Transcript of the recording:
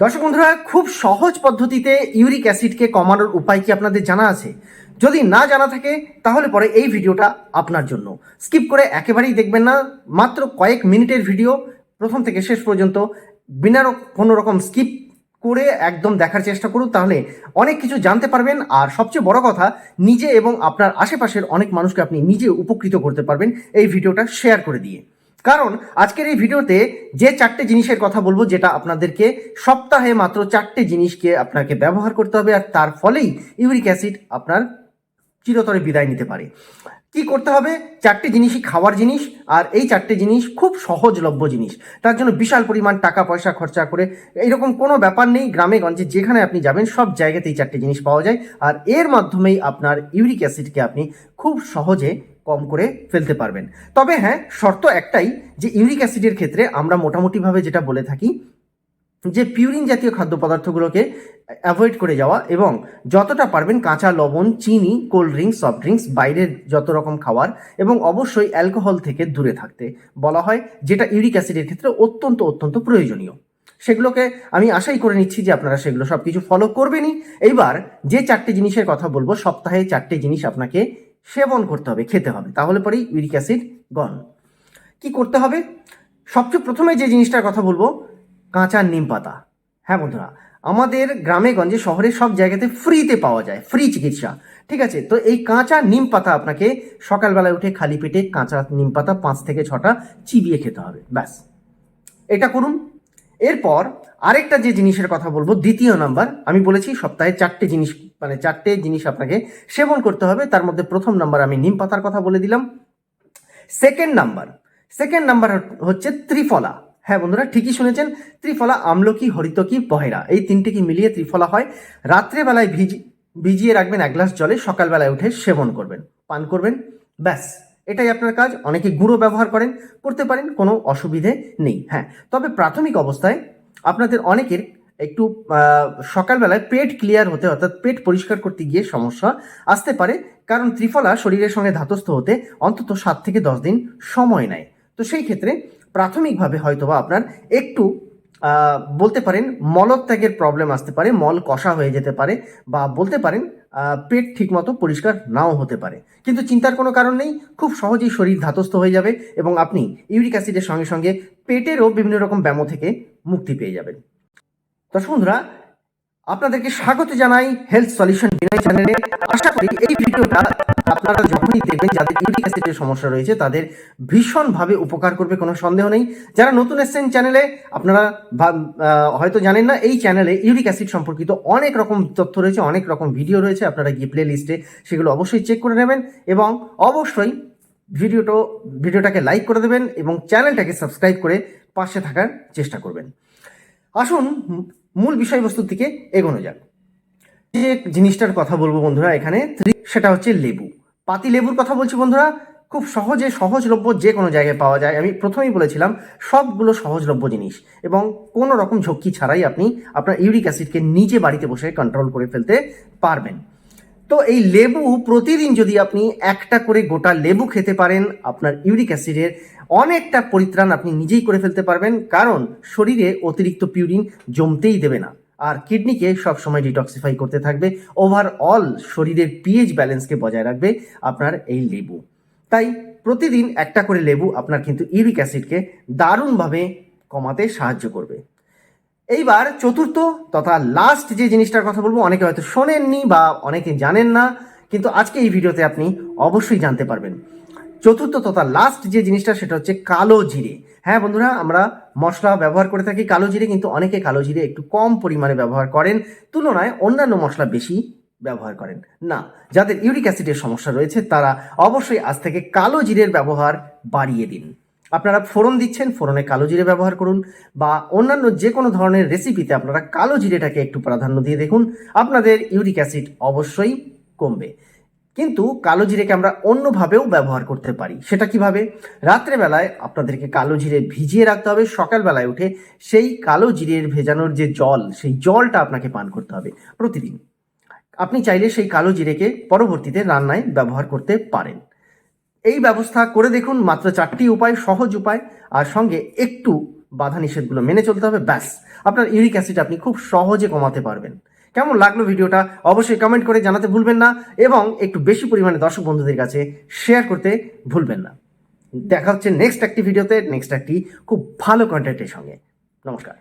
দর্শক বন্ধুরা, খুব সহজ পদ্ধতিতে ইউরিক অ্যাসিডকে কমানোর উপায় কি আপনাদের জানা আছে? যদি না জানা থাকে, তাহলে পরে এই ভিডিওটা আপনার জন্য। স্কিপ করে একেবারেই দেখবেন না, মাত্র কয়েক মিনিটের ভিডিও, প্রথম থেকে শেষ পর্যন্ত। বিনা কোনো রকম স্কিপ করে একদম দেখার চেষ্টা করুন, তাহলে অনেক কিছু জানতে পারবেন। আর সবচেয়ে বড় কথা, নিজে এবং আপনার আশেপাশের অনেক মানুষকে আপনি নিজে উপকৃত করতে পারবেন এই ভিডিওটা শেয়ার করে দিয়ে। কারণ আজকের এই ভিডিওতে যে চারটে জিনিসের কথা বলব যেটা আপনাদেরকে সপ্তাহে মাত্র চারটে জিনিসকে আপনাকে ব্যবহার করতে হবে আর তার ফলেই ইউরিক অ্যাসিড আপনার চিরতরে বিদায় নিতে পারে। কি করতে হবে? চারটে জিনিসই খাওয়ার জিনিস আর এই চারটে জিনিস খুব সহজলভ্য জিনিস। তার জন্য বিশাল পরিমাণ টাকা পয়সা খরচা করে এইরকম কোনো ব্যাপার নেই, গ্রামে গঞ্জে যেখানে আপনি যাবেন সব জায়গাতেই চারটে জিনিস পাওয়া যায়। আর এর মাধ্যমেই আপনার ইউরিক অ্যাসিডকে আপনি খুব সহজে কম করে ফেলতে পারবেন। তবে হ্যাঁ শর্ত একটাই যে ইউরিক অ্যাসিডের ক্ষেত্রে আমরা মোটামুটিভাবে যেটা বলে থাকি যে পিউরিন জাতীয় খাদ্য পদার্থগুলোকে অ্যাভয়েড করে যাওয়া এবং যতটা পারবেন কাঁচা লবণ, চিনি, কোল্ড ড্রিঙ্কস, সফট ড্রিঙ্কস, বাইরের যত রকম খাওয়ার এবং অবশ্যই অ্যালকোহল থেকে দূরে থাকতে বলা হয়, যেটা ইউরিক অ্যাসিডের ক্ষেত্রে অত্যন্ত অত্যন্ত প্রয়োজনীয়। সেগুলোকে আমি আশাই করে নিচ্ছি যে আপনারা সেগুলো সব কিছু ফলো করবেনই। এইবার যে চারটে জিনিসের কথা বলব, সপ্তাহে চারটে জিনিস আপনাকে সেবন করতে হবে, খেতে হবে। তাহলে পরেই ইউরিক অ্যাসিড গন কি করতে হবে? সবচেয়ে প্রথমে যে জিনিসটার কথা বলব, কাঁচা নিম পাতা। হ্যাঁ বন্ধুরা, আমাদের গ্রামে গঞ্জে শহরে সব জায়গাতে ফ্রিতে পাওয়া যায় ফ্রি চিকিৎসা। ঠিক আছে? তো এই কাঁচা নিম পাতা আপনাকে সকালবেলায় উঠে খালি পেটে কাঁচা নিম পাতা পাঁচ থেকে ছটা চিবিয়ে খেতে হবে, ব্যাস। এটা করুন। এরপর আরেকটা যে জিনিসের কথা বলব, দ্বিতীয় নাম্বার, আমি বলেছি সপ্তাহে চারটে জিনিস মানে চারটে জিনিস আপনাকে সেবন করতে হবে। তার মধ্যে প্রথম নাম্বার আমি নিম পাতার কথা বলে দিলাম। সেকেন্ড নাম্বার সেকেন্ড নাম্বার হচ্ছে ত্রিফলা। হ্যাঁ বন্ধুরা, ঠিকই শুনেছেন, ত্রিফলা, আমলকি, হরিতকি পহেরা এই তিনটে কি মিলিয়ে ত্রিফলা হয়? রাত্রেবেলায় ভিজি, ভিজিয়ে রাখবেন এক গ্লাস জলে, সকালবেলায় উঠে সেবন করবেন, পান করবেন, ব্যাস। এটাই আপনার কাজ, অনেকে গুঁড়ো ব্যবহার করেন, করতে পারেন, কোনো অসুবিধে নেই হ্যাঁ। তবে প্রাথমিক অবস্থায় আপনাদের অনেকের একটু সকালবেলায় পেট ক্লিয়ার হতে, অর্থাৎ পেট পরিষ্কার করতে গিয়ে সমস্যা আসতে পারে। কারণ ত্রিফলা শরীরের সঙ্গে ধাতস্থ হতে অন্তত সাত থেকে দশ দিন সময় নেয়। তো সেই ক্ষেত্রে প্রাথমিকভাবে হয়তোবা আপনার একটু বলতে পারেন মলত্যাগের প্রবলেম আসতে পারে, মল কষা হয়ে যেতে পারে বা বলতে পারেন পেট ঠিকমতো পরিষ্কার নাও হতে পারে। কিন্তু চিন্তার কোনো কারণ নেই, খুব সহজেই শরীর ধাতস্থ হয়ে যাবে এবং আপনি ইউরিক অ্যাসিডের সঙ্গে সঙ্গে পেটেরও বিভিন্ন রকম ব্যামো থেকে মুক্তি পেয়ে যাবেন। দর্শক বন্ধুরা, আপনাদেরকে স্বাগত জানাই হেলথ সলিউশন বিনয় চ্যানেলে আশা করি এই ভিডিওটা আপনারা যখনই দেখবেন যাদের ইউরিক অ্যাসিডের সমস্যা রয়েছে, তাদের ভীষণভাবে উপকার করবে, কোনো সন্দেহ নেই। যারা নতুন এসছেন চ্যানেলে আপনারা হয়তো জানেন না, এই চ্যানেলে ইউরিক অ্যাসিড সম্পর্কিত অনেক রকম তথ্য রয়েছে, অনেক রকম ভিডিও রয়েছে, আপনারা গিয়ে প্লে লিস্টে সেগুলো অবশ্যই চেক করে নেবেন এবং অবশ্যই ভিডিওটা ভিডিওটাকে লাইক করে দেবেন এবং চ্যানেলটাকে সাবস্ক্রাইব করে পাশে থাকার চেষ্টা করবেন। আসুন মূল বিষয়বস্তুর দিকে এগোনো যাক। যে জিনিসটার কথা বলব বন্ধুরা এখানে সেটা হচ্ছে লেবু। পাতি লেবুর কথা বলছি বন্ধুরা, খুব সহজে সহজলভ্য যে কোনো জায়গায় পাওয়া যায়। আমি প্রথমেই বলেছিলাম, সবগুলো সহজলভ্য জিনিস এবং কোনো রকম ঝক্কি ছাড়াই আপনি আপনার ইউরিক অ্যাসিডকে নিজে বাড়িতে বসে কন্ট্রোল করে ফেলতে পারবেন। তো এই লেবু প্রতিদিন যদি আপনি একটা করে গোটা লেবু খেতে পারেন, আপনার ইউরিক অ্যাসিডের অনেকটা পরিত্রাণ আপনি নিজেই করে ফেলতে পারবেন, কারণ শরীরে অতিরিক্ত পিউরিন জমতেই দেবে না। আর কিডনিকে সবসময় ডিটক্সিফাই করতে থাকবে ওভারঅল শরীরের পিএইচ ব্যালেন্সকে বজায় রাখবে আপনার এই লেবু। তাই প্রতিদিন একটা করে লেবু আপনার কিন্তু ইউরিক অ্যাসিডকে দারুণভাবে কমাতে সাহায্য করবে। এইবার চতুর্থ তথা লাস্ট যে জিনিসটার কথা বলব, অনেকে হয়তো শোনেননি বা অনেকে জানেন না, কিন্তু আজকে এই ভিডিওতে আপনি অবশ্যই জানতে পারবেন। চতুর্থ তথা লাস্ট যে জিনিসটা, সেটা হচ্ছে কালো জিরে। হ্যাঁ বন্ধুরা, আমরা মশলা ব্যবহার করে থাকি কালো জিরে, কিন্তু অনেকে কালো জিরে একটু কম পরিমাণে ব্যবহার করেন, তুলনায় অন্যান্য মশলা বেশি ব্যবহার করেন। না, যাদের ইউরিক অ্যাসিডের সমস্যা রয়েছে, তারা অবশ্যই আজ থেকে কালো জিরের ব্যবহার বাড়িয়ে দিন। আপনারা ফোড়ন দিচ্ছেন, ফোড়নে কালো জিরে ব্যবহার করুন বা অন্যান্য যে কোনো ধরনের রেসিপিতে আপনারা কালো জিরেটাকে একটু প্রাধান্য দিয়ে দেখুন, আপনাদের ইউরিক অ্যাসিড অবশ্যই কমবে। কিন্তু কালো জিরেকে আমরা অন্যভাবেও ব্যবহার করতে পারি। সেটা কীভাবে? রাত্রেবেলায় আপনাদেরকে কালো জিরে ভিজিয়ে রাখতে হবে, সকালবেলায় উঠে সেই কালো জিরের ভেজানোর যে জল, সেই জলটা আপনাকে পান করতে হবে প্রতিদিন। আপনি চাইলে সেই কালো জিরেকে পরবর্তীতে রান্নায় ব্যবহার করতে পারেন। এই ব্যবস্থা করে দেখুন, মাত্র চারটি উপায়, সহজ উপায়, আর সঙ্গে একটু বাধা নিষেধগুলো মেনে চলতে হবে, ব্যাস। আপনার ইউরিক অ্যাসিড আপনি খুব সহজে কমাতে পারবেন। কেমন লাগল ভিডিওটা অবশ্যই কমেন্ট করে জানাতে ভুলবেন না, এবং একটু বেশি পরিমাণে দর্শক বন্ধুদের কাছে শেয়ার করতে ভুলবেন না। দেখা হচ্ছে নেক্সট একটি ভিডিওতে নেক্সট একটি খুব ভালো কন্টেন্টের সঙ্গে। নমস্কার।